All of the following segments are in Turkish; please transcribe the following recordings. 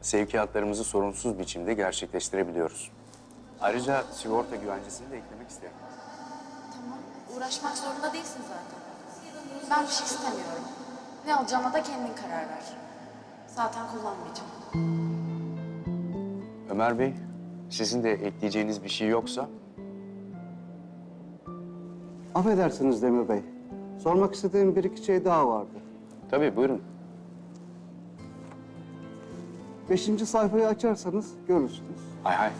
sevkiyatlarımızı sorunsuz biçimde gerçekleştirebiliyoruz. Ayrıca sigorta güvencesini de eklemek isterim. Tamam. Uğraşmak zorunda değilsin zaten. Ben bir şey istemiyorum. Ne alacağına da kendin karar ver. Zaten kullanmayacağım. Ömer Bey, sizin de ekleyeceğiniz bir şey yoksa Affedersiniz Demir Bey. Sormak istediğim bir iki şey daha vardı. tabii buyurun. Beşinci sayfayı açarsanız görürsünüz. Hay hay.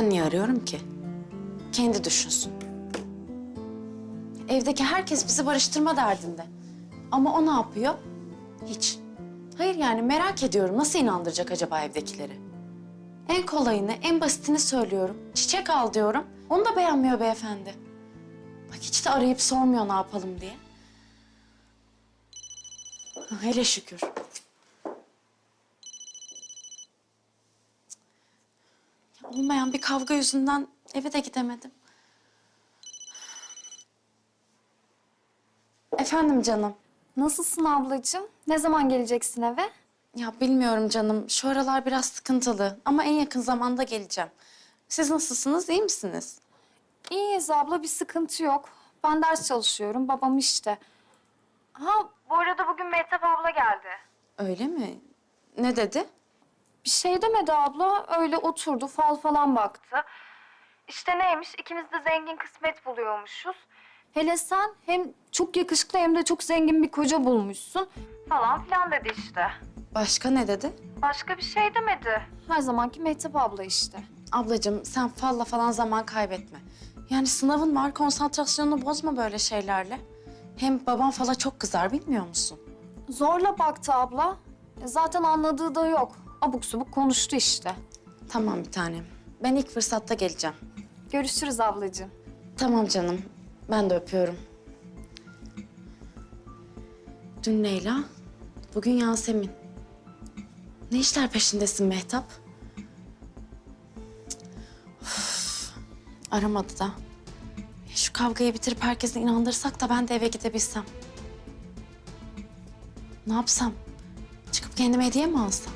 Ben niye arıyorum ki? Kendi düşünsün. Evdeki herkes bizi barıştırma derdinde. Ama o ne yapıyor? Hiç. Hayır yani merak ediyorum nasıl inandıracak acaba evdekileri? En kolayını, en basitini söylüyorum. Çiçek al diyorum. Onu da beğenmiyor beyefendi. Bak hiç de arayıp sormuyor ne yapalım diye. Hele şükür. Olmayan bir kavga yüzünden eve de gidemedim. Efendim canım. Nasılsın ablacığım? Ne zaman geleceksin eve? Ya bilmiyorum canım. Şu aralar biraz sıkıntılı ama en yakın zamanda geleceğim. Siz nasılsınız? iyi misiniz? İyiyiz abla, bir sıkıntı yok. Ben ders çalışıyorum, babam işte. Ha, bu arada bugün Mehtap abla geldi. Öyle mi? Ne dedi? Bir şey demedi abla, öyle oturdu, fal falan baktı. İşte neymiş, ikimiz de zengin kısmet buluyormuşuz. Hele sen hem çok yakışıklı hem de çok zengin bir koca bulmuşsun. Falan filan dedi işte. Başka ne dedi? Başka bir şey demedi. Her zamanki Mehtap abla işte. Ablacığım sen falla falan zaman kaybetme. Yani sınavın var, konsantrasyonunu bozma böyle şeylerle. Hem babam fala çok kızar bilmiyor musun? Zorla baktı abla. E, Zaten anladığı da yok. Abuk subuk konuştu işte. Tamam bir tanem. Ben ilk fırsatta geleceğim. Görüşürüz ablacığım. Tamam canım. Ben de öpüyorum. Dün Leyla, bugün Yasemin. Ne işler peşindesin Mehtap? Of, aramadı da. Şu kavgayı bitirip herkesi inandırsak da ben de eve gidebilsem. Ne yapsam? Çıkıp kendime hediye mi alsam?